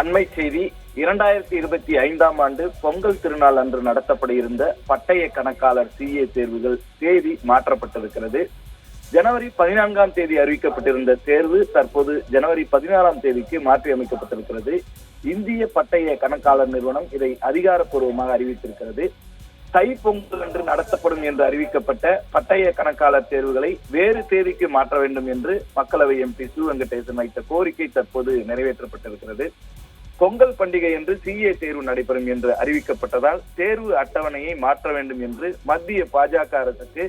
அண்மை செய்தி இரண்டாயிரத்தி இருபத்தி ஐந்தாம் ஆண்டு பொங்கல் திருநாள் அன்று நடத்தப்பட இருந்த பட்டய கணக்காளர் சிஏ தேர்வுகள் தேதி மாற்றப்பட்டிருக்கிறது. ஜனவரி பதினான்காம் தேதி அறிவிக்கப்பட்டிருந்த தேர்வு தற்போது ஜனவரி பதினாறாம் தேதிக்கு மாற்றி அமைக்கப்பட்டிருக்கிறது இந்திய பட்டய கணக்காளர் நிறுவனம் இதை அதிகாரப்பூர்வமாக அறிவித்திருக்கிறது. தை பொங்கல் அன்று நடத்தப்படும் என்று அறிவிக்கப்பட்ட பட்டய கணக்காளர் தேர்வுகளை வேறு தேதிக்கு மாற்ற வேண்டும் என்று மக்களவை எம்பி சு வெங்கடேசன் வைத்த கோரிக்கை தற்போது நிறைவேற்றப்பட்டிருக்கிறது. பொங்கல் பண்டிகை என்று சிஏ தேர்வு நடைபெறும் என்று அறிவிக்கப்பட்டதால் தேர்வு அட்டவணையை மாற்ற வேண்டும் என்று மத்திய பாஜக அரசுக்கு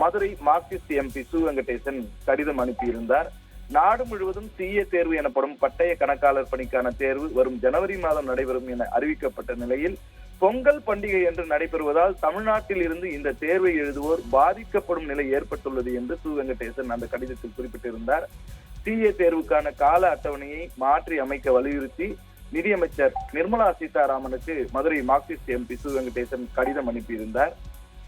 மதுரை மார்க்சிஸ்ட் எம்பி சு வெங்கடேசன் கடிதம் அனுப்பியிருந்தார். நாடு முழுவதும் சிஏ தேர்வு எனப்படும் பட்டய கணக்காளர் பணிக்கான தேர்வு வரும் ஜனவரி மாதம் நடைபெறும் என அறிவிக்கப்பட்ட நிலையில் பொங்கல் பண்டிகை என்று நடைபெறுவதால் தமிழ்நாட்டில் இருந்து இந்த தேர்வை எழுதுவோர் பாதிக்கப்படும் நிலை ஏற்பட்டுள்ளது என்று சு வெங்கடேசன் அந்த கடிதத்தில் குறிப்பிட்டிருந்தார். சிஏ தேர்வுக்கான கால அட்டவணையை மாற்றி அமைக்க வலியுறுத்தி நிதியமைச்சர் நிர்மலா சீதாராமனுக்கு மதுரை மார்க்சிஸ்ட் எம்பி சு வெங்கடேசன் கடிதம் அனுப்பியிருந்தார்.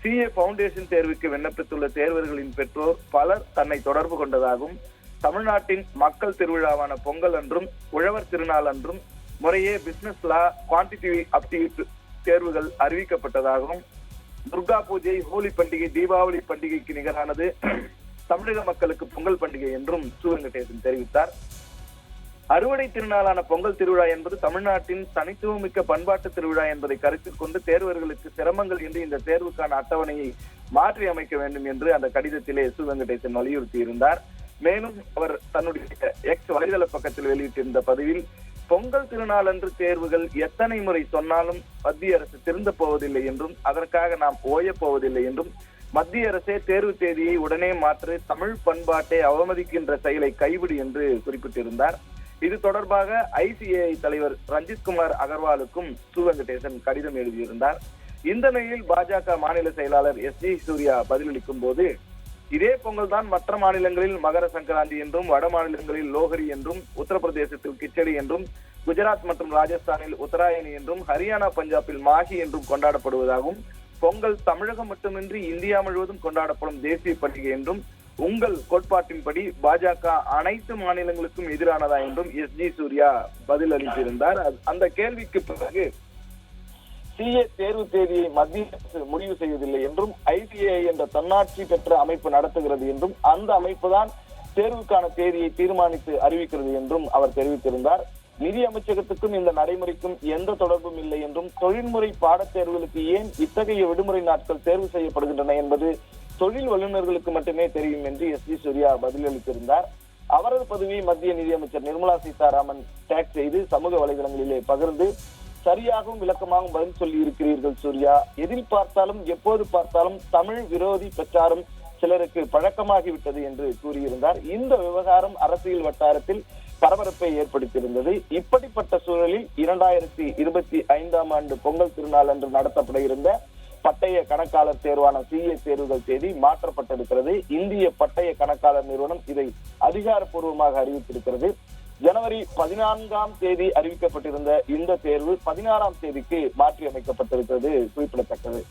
சிஏ பவுண்டேஷன் தேர்வுக்கு விண்ணப்பித்துள்ள தேர்வர்களின் பெற்றோர் பலர் தன்னை தொடர்பு கொண்டதாகவும் தமிழ்நாட்டின் மக்கள் திருவிழாவான பொங்கல் அன்றும் உழவர் திருநாள் அன்றும் முறையே பிசினஸ் லா குவான்டிட்டிவ் அப்டிவிட்டி தேர்வுகள் அறிவிக்கப்பட்டதாகவும் துர்கா பூஜை ஹோலி பண்டிகை தீபாவளி பண்டிகைக்கு நிகரானது தமிழக மக்களுக்கு பொங்கல் பண்டிகை என்றும் சு வெங்கடேசன் தெரிவித்தார். அறுவடை திருநாளான பொங்கல் திருவிழா என்பது தமிழ்நாட்டின் தனித்துவமிக்க பண்பாட்டு திருவிழா என்பதை கருத்தில் கொண்டு தேர்வர்களுக்கு சிரமங்கள் என்று இந்த தேர்வுக்கான அட்டவணையை மாற்றி அமைக்க வேண்டும் என்று அந்த கடிதத்திலே சு வெங்கடேசன் வலியுறுத்தி இருந்தார் மேலும் அவர் தன்னுடைய எக்ஸ் வலைதள பக்கத்தில் வெளியிட்டிருந்த பதிவில் பொங்கல் திருநாள் அன்று தேர்வுகள் எத்தனை முறை சொன்னாலும் மத்திய அரசு திருந்த போவதில்லை என்றும் அதற்காக நாம் ஓயப் போவதில்லை என்றும் மத்திய அரசே தேர்வு தேதியை உடனே மாற்று தமிழ் பண்பாட்டை அவமதிக்கின்ற செயலை கைவிடு என்று குறிப்பிட்டிருந்தார். இது தொடர்பாக ஐசிஏஐ தலைவர் ரஞ்சித் குமார் அகர்வாலுக்கும் சு. வெங்கடேசன் கடிதம் எழுதியிருந்தார். இந்த நிலையில் பாஜக மாநில செயலாளர் எஸ். ஜி. சூர்யா பதிலளிக்கும் போது இதே பொங்கல் தான் மற்ற மாநிலங்களில் மகர சங்கராந்தி என்றும் வட மாநிலங்களில் லோஹரி என்றும் உத்தரப்பிரதேசத்தில் கிச்சடி என்றும் குஜராத் மற்றும் ராஜஸ்தானில் உத்தராயணி என்றும் ஹரியானா பஞ்சாபில் மாஹி என்றும் கொண்டாடப்படுவதாகவும் பொங்கல் தமிழகம் மட்டுமின்றி இந்தியா முழுவதும் கொண்டாடப்படும் தேசிய பண்டிகை என்றும் உங்கள் கோட்பாட்டின்படி பாஜக அனைத்து மாநிலங்களுக்கும் எதிரானதா என்றும் எஸ் ஜி சூர்யா பதில் அளித்திருந்தார். அந்த கேள்விக்கு பிறகு சிஏ தேர்வு தேதியை மத்திய அரசு முடிவு செய்வதில்லை என்றும் ஐசிஏ என்ற தன்னாட்சி பெற்ற அமைப்பு நடத்துகிறது என்றும் அந்த அமைப்பு தான் தேர்வுக்கான தேதியை தீர்மானித்து அறிவிக்கிறது என்றும் அவர் தெரிவித்திருந்தார். நிதி அமைச்சகத்துக்கும் இந்த நடைமுறைக்கும் எந்த தொடர்பும் இல்லை என்றும் தொழில்முறை பாடத் தேர்வுகளுக்கு ஏன் இத்தகைய விடுமுறை நாட்கள் தேர்வு செய்யப்படுகின்றன என்பது தொழில் வல்லுநர்களுக்கு மட்டுமே தெரியும் என்று எஸ் ஜி சூர்யா பதிலளித்திருந்தார். அவரது பதவியை மத்திய நிதியமைச்சர் நிர்மலா சீதாராமன் டேக் செய்து சமூக வலைதளங்களிலே பகிர்ந்து சரியாகவும் விளக்கமாகவும் பதில் சொல்லி இருக்கிறீர்கள் சூர்யா. எதில் பார்த்தாலும் எப்போது பார்த்தாலும் தமிழ் விரோதி பிரச்சாரம் சிலருக்கு பழக்கமாகிவிட்டது என்று கூறியிருந்தார். இந்த விவகாரம் அரசியல் வட்டாரத்தில் பரபரப்பை ஏற்படுத்தியிருந்தது. இப்படிப்பட்ட சூழலில் இரண்டாயிரத்தி இருபத்தி ஐந்தாம் ஆண்டு பொங்கல் திருநாள் அன்று நடத்தப்பட இருந்த பட்டய கணக்காளர் தேர்வான சிஏ தேர்வுகள் தேதி மாற்றப்பட்டிருக்கிறது. இந்திய பட்டய கணக்காளர் நிறுவனம் இதை அதிகாரப்பூர்வமாக அறிவித்திருக்கிறது. ஜனவரி பதினான்காம் தேதி அறிவிக்கப்பட்டிருந்த இந்த தேர்வு பதினாறாம் தேதிக்கு மாற்றி அமைக்கப்பட்டிருக்கிறது குறிப்பிடத்தக்கது.